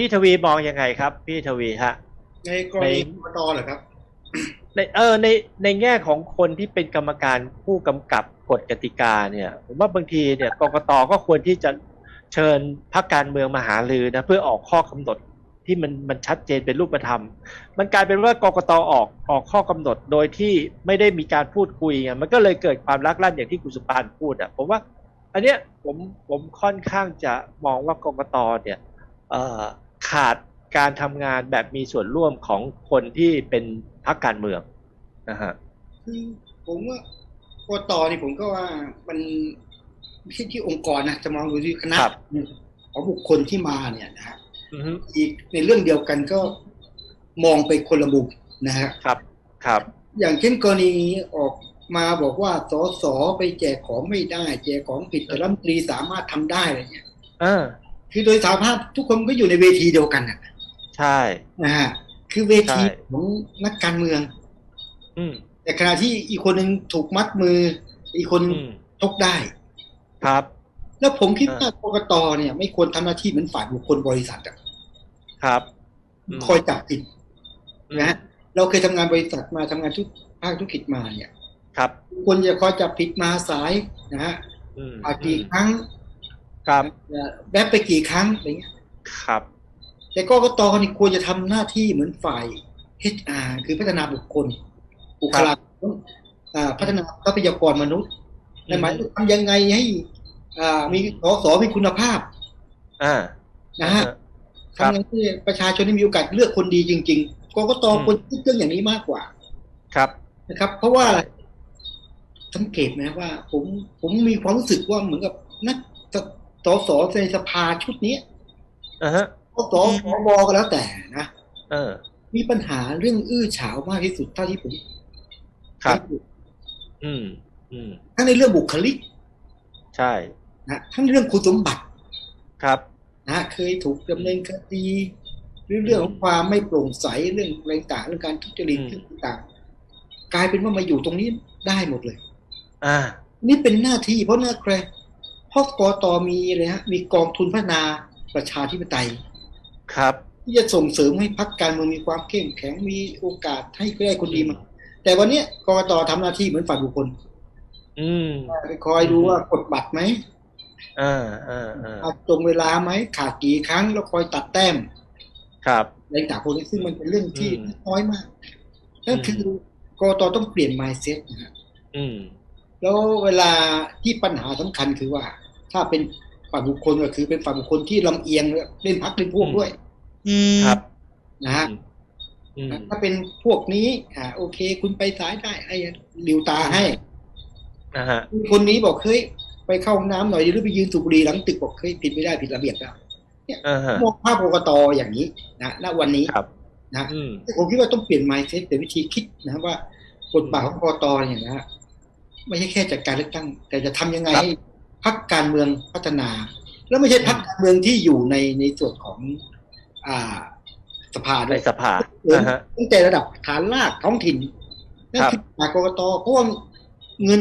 พี่ทวีมองยังไงครับ พี่ทวีฮะ ในกรณีในกรกตเหรอครับในเออในในแง่ของคนที่เป็นกรรมการผู้กำกับกฎกติกาเนี่ยผมว่าบางทีเนี่ยกกตก็ควรที่จะเชิญพรรคการเมืองมาหารือนะเพื่อออกข้อกำหนดที่มันมันชัดเจนเป็นรูปธรรม มันกลายเป็นว่ากกตออกออกข้อกำหนดโดยที่ไม่ได้มีการพูดคุยไงมันก็เลยเกิดความลักลั่นอย่างที่คุณสุปานพูดอะผมว่า อันเนี้ยผมผมค่อนข้างจะมองว่ากกตเนี่ยเอ่อ ขาดการทำงานแบบมีส่วนร่วมของคนที่เป็นพรรคการเมืองนะฮะคือผมว่ากตนี่ผมก็ว่ามันไม่ใช่ที่องค์กรนะจะมองดูที่คณะครับของบุคคลที่มาเนี่ยนะฮะอือฮึอีกในเรื่องเดียวกันก็มองไปคนละมุมนะฮะครับครับ อย่างเช่นกรณีออกมาบอกว่าสสไปแจกของไม่ได้ แจกของผิดแต่รัฐมนตรีสามารถทำได้อะไรเงี้ยเออ คือโดยสาภาพทุกคนก็อยู่ในเวทีเดียวกันนะใช่นะฮะคือเวทีใช่ของนักการเมือง อืมแต่ขณะที่อีกคนหนึ่งถูกมัดมือ อีกคนอืมชกได้ ครับ แล้วผมคิดอ่าว่ากกตเนี่ย ไม่ควรทำหน้าที่เหมือนฝ่ายบุคคลบริษัทอะครับมคอยจับผิดอืมนะฮะเราเคยทำงานบริษัทมาทำงานทุกภาคธุรกิจมาเนี่ย ครับควรจะคอยจับผิดมาสายนะฮะอืมอากี่ครั้ง ครับแวบไปกี่ครั้งอะไรเงี้ยครับแต่กกตนี่ควรจะทำหน้าที่เหมือนฝ่าย HR คือพัฒนาบุคคลบุคลากรอ่าพัฒนาทรัพยากรมนุษย์ในหมายถึงทำยังไงให้อ่ามีสสมีคุณภาพอ่านะฮะครับทำยังไงให้ประชาชนได้มีโอกาสเลือกคนดีจริง ๆกกตอืมควรคิดเรื่องอย่างนี้มากกว่า ครับนะครับ เพราะว่าสังเกตไหมว่า ผมผมมีความรู้สึกว่าเหมือนกับนัก สสสในสภาชุดนี้อ่าฮะสสสวก็แล้วแต่นะเออ มีปัญหาเรื่องอื้อฉาวมากที่สุดเท่าที่ผมครับ อืม อืมทั้งในเรื่องบุคลิก ใช่นะทั้งเรื่องคุณสมบัติ ครับนะเคยถูกดำเนินคดีหรือเรื่องของความไม่โปร่งใสเรื่องอะไรต่างๆเรื่องการทุจริตอืมเรื่องต่างๆกลายเป็นว่ามาอยู่ตรงนี้ได้หมดเลย อ่า นี่เป็นหน้าที่เพราะหน้าใคร เพราะกตมีเลยฮะมีกองทุนพัฒนาประชาธิปไตย ครับ ที่จะส่งเสริมให้พรรคการเมืองมีความเข้มแข็งมีโอกาสให้ได้คนดีมา แต่วันเนี้ยกกตทำหน้าที่เหมือนฝ่ายบุคคล อืมไปคอยดูว่ากดบัตรไหมอ่าอ่าอ่าเอาตรงเวลาไหมขาดกี่ครั้งแล้วคอยตัดแต้ม ครับอะไรต่างๆพวกนี้ซึ่งมันเป็นเรื่องที่อืมน้อยมากนั่นคือกกตต้องเปลี่ยน mindset นะฮะอืม แล้วเวลาที่ปัญหาสำคัญคือว่า ถ้าเป็นฝ่ายบุคคลก็คือเป็นฝ่ายบุคคลที่ลำเอียงเล่นพักเล่นพวกด้วยครับนะฮะอืมถ้าเป็นพวกนี้ อ่า โอเค คุณไปซ้ายได้ไอ้หลิวตาให้นะฮะคนนี้บอกเฮ้ยไปเข้าห้องน้ำหน่อยดิหรือไปยืนสูบบุหรี่หลังตึกบอกเฮ้ยผิดไม่ได้ผิดระเบียบแล้วอ่าฮะมองภาพกกตอย่างนี้นะณวันนี้ครับนะอืมผมคิดว่าต้องเปลี่ยน mindset เปลี่ยนวิธีคิดนะว่าบทบาทของกกตเนี่ยนะ ไม่ใช่แค่จัดการเลือกตั้ง แต่จะทำยังไงครับให้พรรคการเมืองพัฒนา แล้วไม่ใช่พรรคการเมืองที่อยู่ในในส่วนของ อ่าสภาด้ในวยสภาเริ่มอ่าฮะตั้งแต่ระดับฐานรากท้องถิ่นนั่นครับคือปากกกตเพราะว่าเงิน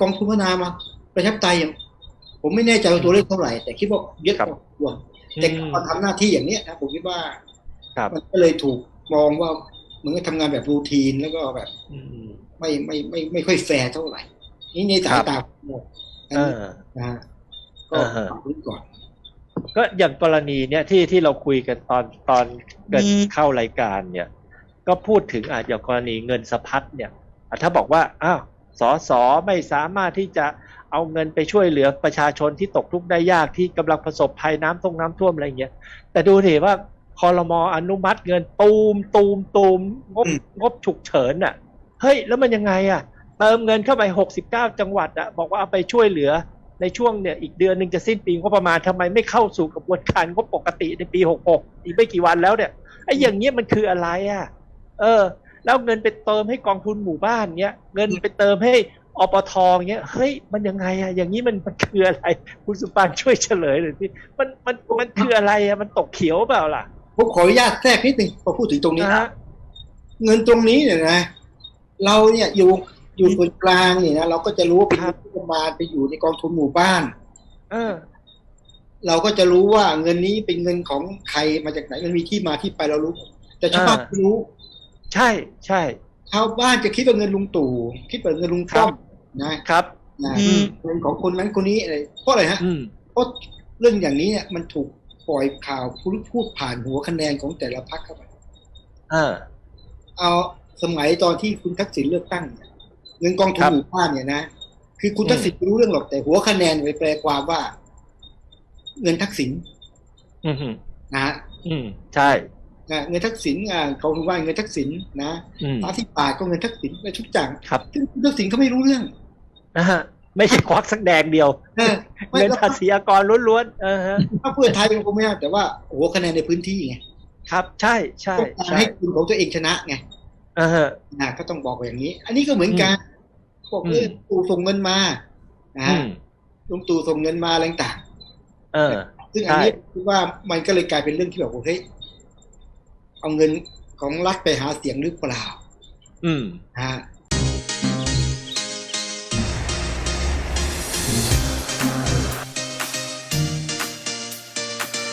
กองทุนพัฒนามาประชาธิปไตยอย่างผมไม่แน่ใจว่าตัวเลขเท่าไหร่ แต่คิดว่าเยอะพอสมควรแต่พอทำหน้าที่อย่างเนี้ยนะผมคิดว่าครับมันก็เลยถูกมองว่าเหมือนกับทำงานแบบรูทีนแล้วก็แบบอืมไม่ไม่ไม่ไม่ค่อยแฟร์เท่าไหร่ นี่ในสายตาผมหมดอันเอนี้อนะฮะก็อ่าฮะฝากไว้ก่อนก็อย่างกรณีเนี่ยที่ที่เราคุยกันตอนตอนเกิดเข้ารายการเนี่ย ก็พูดถึงอะอย่างกรณีเงินสะพัดเนี่ยอะถ้าบอกว่าอ้าวสอสอไม่สามารถที่จะเอาเงินไปช่วยเหลือประชาชนที่ตกทุกข์ได้ยากที่กำลังประสบภัยน้ำท่วมน้ำท่วมอะไรเงี้ย แต่ดูดิว่าคอรมออนุมัติเงินตูมตูมตูมงบอืมงบฉุกเฉินอะ เฮ้ย แล้วมันยังไงอะ เติมเงินเข้าไป 69 จังหวัดอะบอกว่าเอาไปช่วยเหลือในช่วงเนี่ยอีกเดือนหนึ่งจะสิ้นปีงบประมาณทำไมไม่เข้าสู่กระบวนการงบปกติในปี 66 อีกไม่กี่วันแล้วเนี่ยไอ้อย่างเงี้ยมันคืออะไรอะเออ แล้วเงินไปเติมให้กองทุนหมู่บ้านเงี้ยเงินไปเติมให้อปทเงี้ยเฮ้ยมันยังไงอะอย่างนี้มันมันคืออะไร คุณสุปานช่วยเฉลยหน่อยสิมันมันมันคืออะไรอะมันตกเขียวเปล่าล่ะผมขออนุญาตแทรกนิดหนึ่งพอพูดถึงตรงนี้นะนะฮะเงินตรงนี้เนี่ยนะ เราเนี่ยอยู่ อยู่ส่วนกลางเนี่ยนะเราก็จะรู้ว่าเป็นครับงบประมาณไปอยู่ในกองทุนหมู่บ้าน เออ เราก็จะรู้ว่าเงินนี้เป็นเงินของใครมาจากไหนมันมีที่มาที่ไปเรารู้ แต่ชาวบ้านไม่รู้ ใช่ใช่ชาวบ้านจะคิดว่าเงินลุงตู่คิดว่าเงินลุงป้อมนะครับนะอืมเงินของคนนั้นคนนี้อะไรเพราะอะไรฮะอืมเพราะเรื่องอย่างนี้เนี่ยมันถูกปล่อยข่าวพูดพูดผ่านหัวคะแนนของแต่ละพรรคเข้าไปอ่าเอาสมัยตอนที่คุณทักษิณเลือกตั้งเนี่ย เงินกองทุนครับหมู่บ้านเนี่ยนะคือคุณอืมทักษิณไม่รู้เรื่องหรอกแต่หัวคะแนนไปแปลความว่า เงินทักษิณอืมนะฮะอืมใช่นะเงินทักษิณอ่ากองทุนว่าเงินทักษิณนะอืมตาที่ปาดก็เงินทักษิณไปทุกอย่างครับซึ่งคุณทักษิณเขาไม่รู้เรื่องนะฮะไม่ใช่ควักสักแดงเดียวเออไม่เงินแล้วภาษีอากรล้วนๆเออฮะถ้าเพื่อไทยก็คงไม่ได้แต่ว่าหัวคะแนนในพื้นที่ไงครับ ใช่ใช่ต้องการใช่ให้ทีมของตัวเองชนะไง อ่าฮะนะก็ต้องบอกอย่างนี้ อันนี้ก็เหมือนกันบอกอืมเออตู่ส่งเงินมานะอืฮะมลุงตู่ส่งเงินมาอะไรต่างเออๆซึ่งอันนี้ใช่คิดว่ามันก็เลยกลายเป็นเรื่องที่แบบว่าเฮ้ยเอาเงินของรัฐไปหาเสียงหรือเปล่า อืมนะฮะ